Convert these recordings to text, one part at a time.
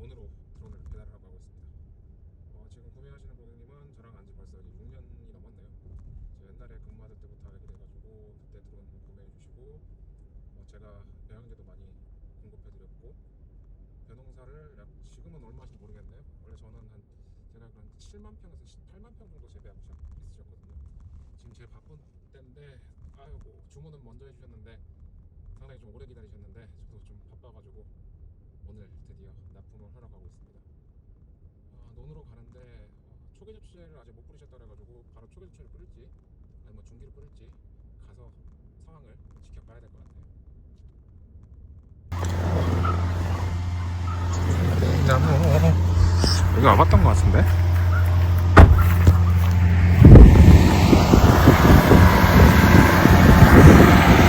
돈으로 드론을 배달을 하고 있습니다. 어, 지금 구매하시는 고객님은 저랑 안지 벌써 6년이 넘었네요. 제 옛날에 근무하던 때부터 알게 돼가지고 그때 드론 구매해 주시고 어, 제가 영양제도 많이 공급해 드렸고 배농사를 약 지금은 얼마인지 모르겠네요. 원래 저는 한 제가 그런 7만 평에서 8만 평 정도 재배하고 있으셨거든요. 지금 제일 바쁜 때인데 아이고 주문은 먼저 해주셨는데 상당히 좀 오래 기다리셨는데 저도 좀 바빠가지고 오늘 드디어 납품을 하러 가고 있습니다. 아, 논으로 가는데 어, 초계 접시를 아직 못 뿌리셨다 그래가지고 바로 초계 접시를 뿌릴지 아니면 중기를 뿌릴지 가서 상황을 지켜봐야 될 것 같아요. 여기 와봤던 것 같은데?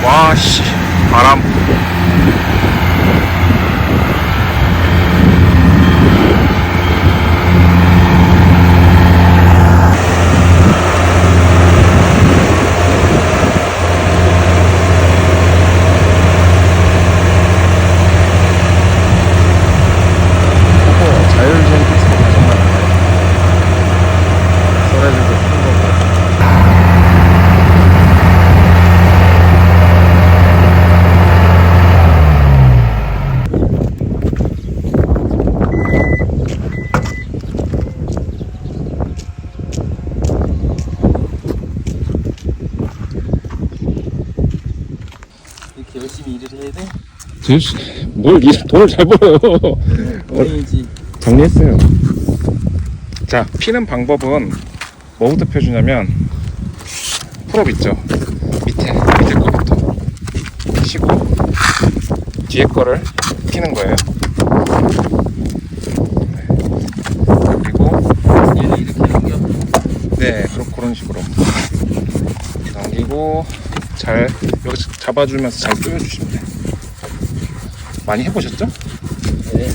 와씨 바람 자율주행 택시가 가정만 썰어주고 푸는 거고 이렇게 열심히 일을 해야 돼? 뭘 이- 돈을 잘 벌어요. 어린이집 정리했어요. 자 피는 방법은 뭐부터 펴주냐면 풀업 있죠? 밑에 밑에 거부터. 피시고 뒤에 거를 피는 거예요. 네. 그리고 얘를 이렇게 넘겨 네, 그런 그런 식으로. 넘기고 잘 여기 잡아주면서 잘 조여주시면 돼. 많이 해보셨죠? 네.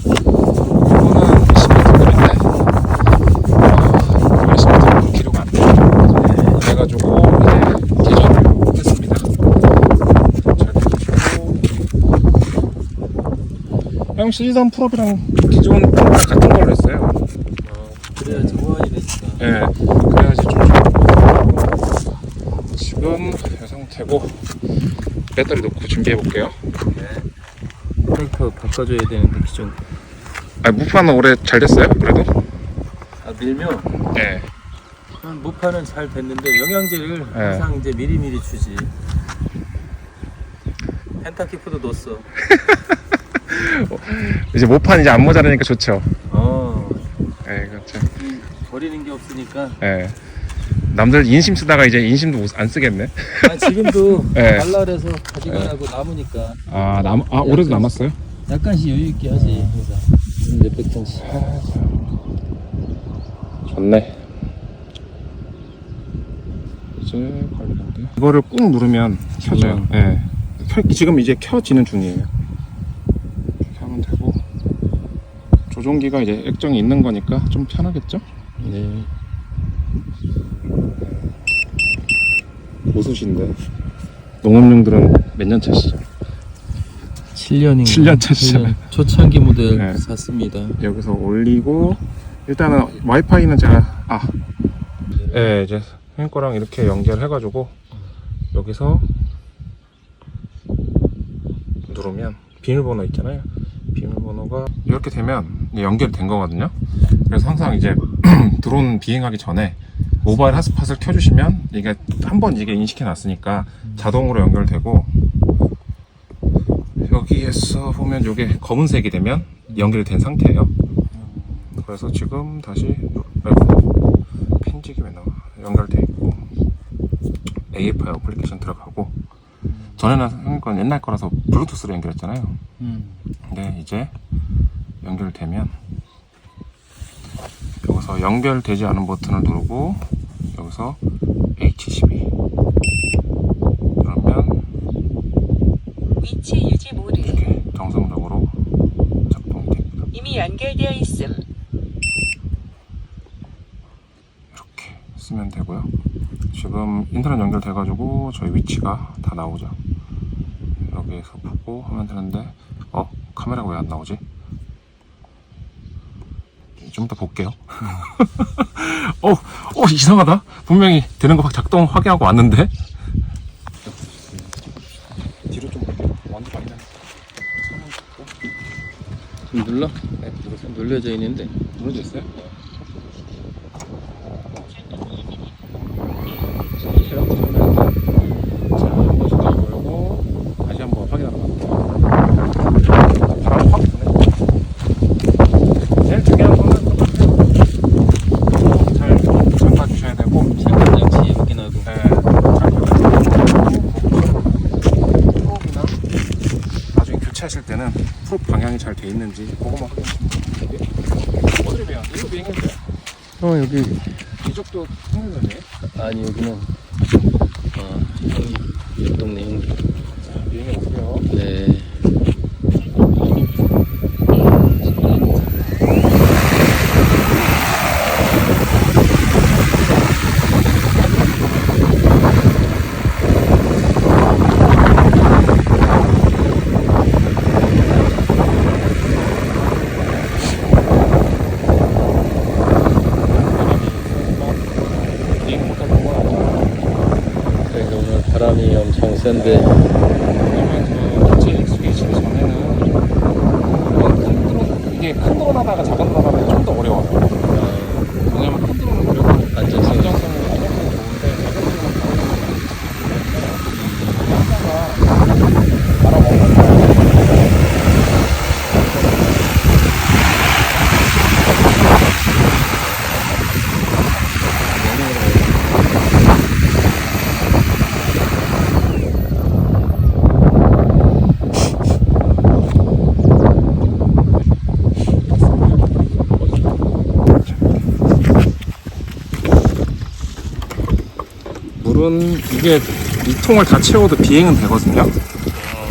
이거는 20m인데 아, 20m 기로가 안 돼. 그래가지고 이제 개조를 했습니다. 잘 해주시고 형 시즌 풀업이랑 기존 같은 걸로 했어요. 그래야지 호환이 되니까 예, 그래야지 좀 좋고 지금 이 상태고 배터리 놓고 준비해 볼게요. 트랙터 바꿔줘야 되는데 기존 아 무판은 올해 잘 됐어요? 그래도? 아 밀면 예. 한 무파는 잘 됐는데 영양제를 네. 항상 이제 미리미리 주지 펜타키프도 넣었어 이제 모판 이제 안 모자라니까 좋죠. 어 예, 그렇죠. 이 버리는 게 없으니까 예. 남들 인심 쓰다가 이제 인심도 못- 안 쓰겠네. 아 지금도 네. 발랄해서 가져가라고 남으니까 아, 남, 아 올해도 남았어요? 약간씩 여유 있게 하지 항상 몇백 ton씩 좋네. 이제 관리인데 이거를 꾹 누르면 켜져요. 음. 예. 켜- 지금 이제 켜지는 중이에요. 이렇게 하면 되고 조종기가 이제 액정이 있는 거니까 좀 편하겠죠? 네 고수신데 농업용들은 몇 년 차시죠? 7년인가 7년 차시잖아요. 초창기 모델 네. 샀습니다 여기서 올리고 일단은 와이파이는 제가 아, 예, 이제 형님 거랑 이렇게 연결해가지고 여기서 누르면 비밀번호 있잖아요. 비밀번호가 이렇게 되면 연결된 거거든요. 그래서 항상 이제 드론 비행하기 전에 모바일 핫스팟을 켜주시면 이게 한 번 이게 인식해 놨으니까 자동으로 연결되고 여기에서 보면 이게 검은색이 되면 연결된 상태예요. 그래서 지금 다시 핀직이 왜 나와 연결돼 있고 AFI 어플리케이션 들어가고 전에는 형님 건 옛날 거라서 블루투스로 연결했잖아요. 음. 근데 이제 연결되면 여기서 연결되지 않은 버튼을 누르고 여기서 H12 그러면 위치 유지 모드 이렇게 정상적으로 작동이 됩니다. 이미 연결되어 있음 이렇게 쓰면 되고요. 지금 인터넷 연결돼 가지고 저희 위치가 다 나오죠. 여기에서 보고 하면 되는데, 어 카메라가 왜 안 나오지? 좀 더 볼게요. 어, 어, 이상하다. 분명히 되는 거 작동 확인하고 왔는데. 뒤로 좀 볼게요. 완전 많이 나네. 좀 눌러? 네. 눌려져 있는데. 눌러져 있어요? 자, 한 번씩 더 걸고 다시 한번 확인하러 갈게요. 바람 확 부네. 제일 중요한 거는 똑같아요. 잘 잠가 주셔야 되고, 시간장치 확인하고. 네, 잘 프로브나 나중에 때는 프로브 방향이 잘 돼 있는지 그거만 돼요. 어디로 비행? 일로 비행해도 돼요. 어, 여기. 이쪽도 통일되네. 아니, 여기는. 어, 형님. 옆 동네 형님. 비행해 보세요. 네. And then. 물은 이게 이 통을 다 채워도 비행은 되거든요.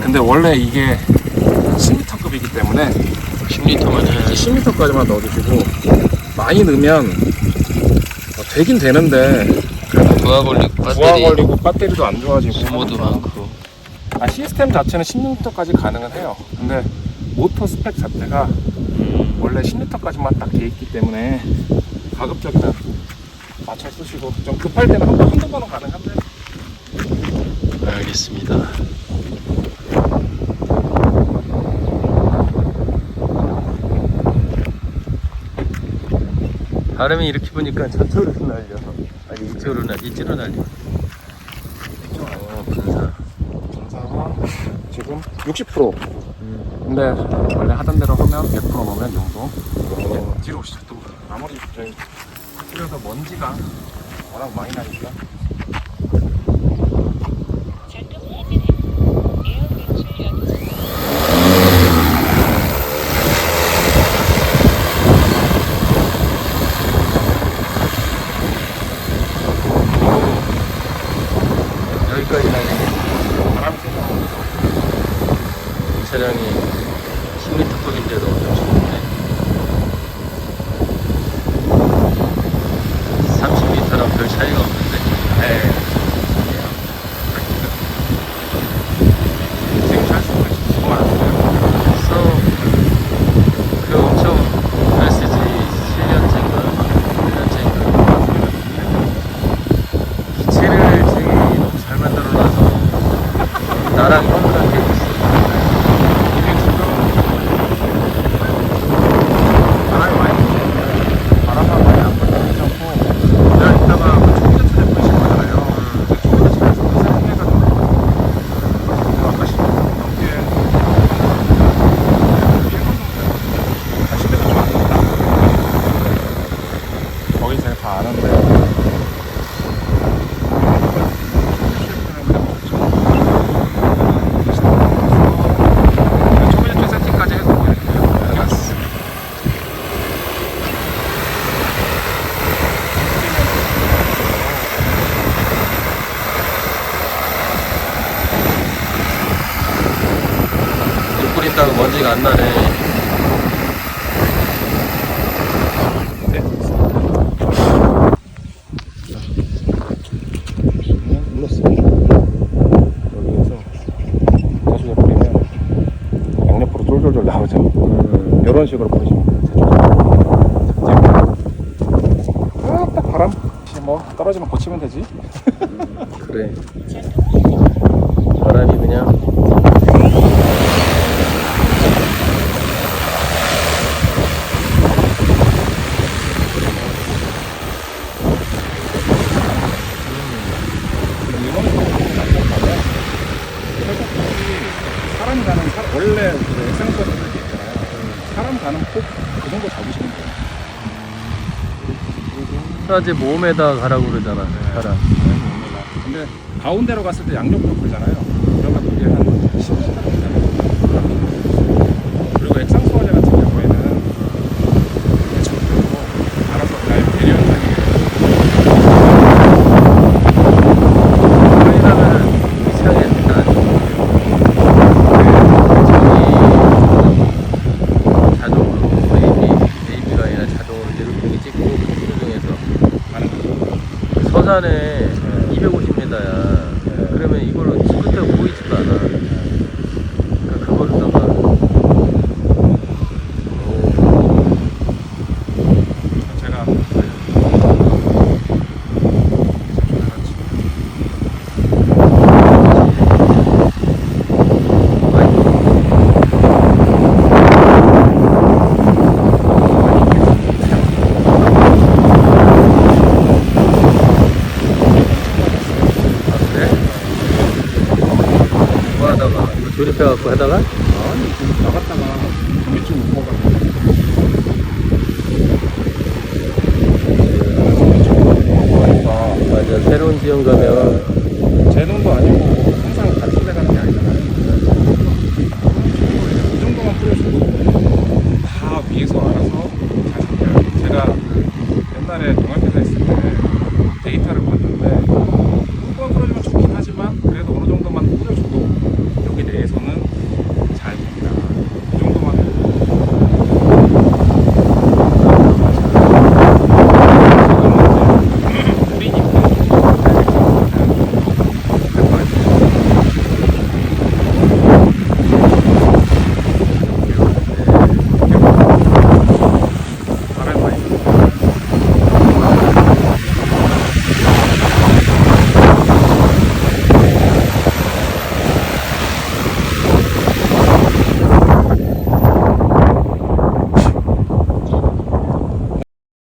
근데 원래 이게 10m급이기 때문에 10리터만 해야지. 10m까지만 넣어주시고 많이 넣으면 어, 되긴 되는데 부하 걸리고 부하 배터리 걸리고 배터리도 안 좋아지고 소모도 하니까. 많고. 아, 시스템 자체는 16m까지 가능은 해요. 근데 모터 스펙 자체가 음, 원래 10m까지만 딱 돼 있기 때문에 가급적이면 맞춰 쓰시고 좀 급할 때는 한 번, 한두 번은 가능한데 알겠습니다. 바람이 이렇게 부니까 저쪽으로 날려. 아니 이쪽으로 날 이쪽으로 날려. 어, 분사. 전사가 지금 60% 근데 원래 하던 대로 하면 100% 넣으면 이 정도 이제 뒤로 오시죠 또 아무리 저희 틀려서 먼지가 워낙 많이 나니까 안 나네. 쫄쫄쫄 나오죠. 음. 이런 식으로 보시면 돼요. 딱 바람 뭐 떨어지면 고치면 되지. 그래. 사지 몸에다 가라고 그러잖아. 가라. 네. 근데 가운데로 갔을 때 양옆으로 풀잖아요. done. fica a corda lá?